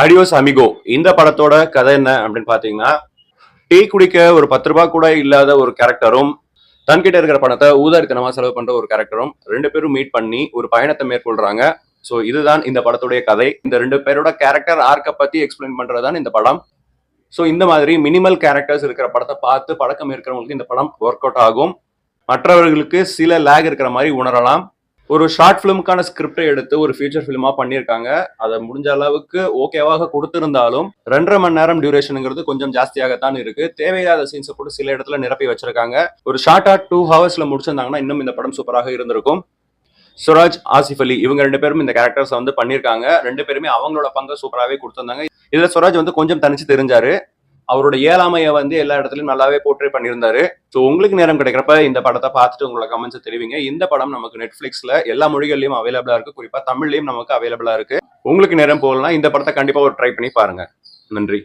Adios amigo இந்த படத்தோட கதை என்ன அப்படின்னு பாத்தீங்கன்னா டீ குடிக்க ஒரு பத்து ரூபாய் கூட இல்லாத ஒரு கேரக்டரும் தன்கிட்ட இருக்கிற பணத்தை ஊதாரித்தனமா செலவு பண்ற ஒரு கேரக்டரும் ரெண்டு பேரும் மீட் பண்ணி ஒரு பயணத்தை மேற்கொள்றாங்க. ஸோ இதுதான் இந்த படத்துடைய கதை. இந்த ரெண்டு பேரோட கேரக்டர் ஆர்க்கை பத்தி எக்ஸ்பிளைன் பண்றதுதான் இந்த படம். ஸோ இந்த மாதிரி மினிமல் கேரக்டர்ஸ் இருக்கிற படத்தை பார்த்து பழக்கம் இருக்கிறவங்களுக்கு இந்த படம் ஒர்க் அவுட் ஆகும். மற்றவர்களுக்கு சில லேக் இருக்கிற மாதிரி உணரலாம். ஒரு ஷார்ட் ஃபிலிமுக்கான ஸ்கிரிப்டை எடுத்து ஒரு ஃபியூச்சர் ஃபிலிமா பண்ணியிருக்காங்க. அதை முடிஞ்ச அளவுக்கு ஓகேவாக கொடுத்திருந்தாலும் ரெண்டரை மணி நேரம் டியூரேஷனுங்கிறது கொஞ்சம் ஜாஸ்தியாகத்தான் இருக்கு. தேவையில்லாத சீன்ஸை கூட சில இடத்துல நிரப்பி வச்சிருக்காங்க. ஒரு ஷார்ட் ஆட் டூ ஹவர்ஸ்ல முடிச்சிருந்தாங்கன்னா இன்னும் இந்த படம் சூப்பராக இருந்திருக்கும். சுராஜ் ஆசிஃப் அலி இவங்க ரெண்டு பேரும் இந்த கேரக்டர்ஸ் வந்து பண்ணியிருக்காங்க. ரெண்டு பேருமே அவங்களோட பங்கு சூப்பராகவே கொடுத்திருந்தாங்க. இதுல சுராஜ் வந்து கொஞ்சம் தனிச்சு தெரிஞ்சாரு. அவரோட ஏழாமையை வந்து எல்லா இடத்துலயும் நல்லாவே போர்ட்ரே பண்ணியிருந்தாரு. ஸோ உங்களுக்கு நேரம் கிடைக்கிறப்ப இந்த படத்தை பார்த்துட்டு உங்களோட கமெண்ட்ஸ் தெரிவிங்க. இந்த படம் நமக்கு நெட்ஃபிளிக்ஸ்ல எல்லா மொழிகள்லயும் அவைலபிளா இருக்கு. குறிப்பா தமிழ்லயும் நமக்கு அவைலபிளா இருக்கு. உங்களுக்கு நேரம் போகலாம் இந்த படத்தை கண்டிப்பா ஒரு ட்ரை பண்ணி பாருங்க. நன்றி.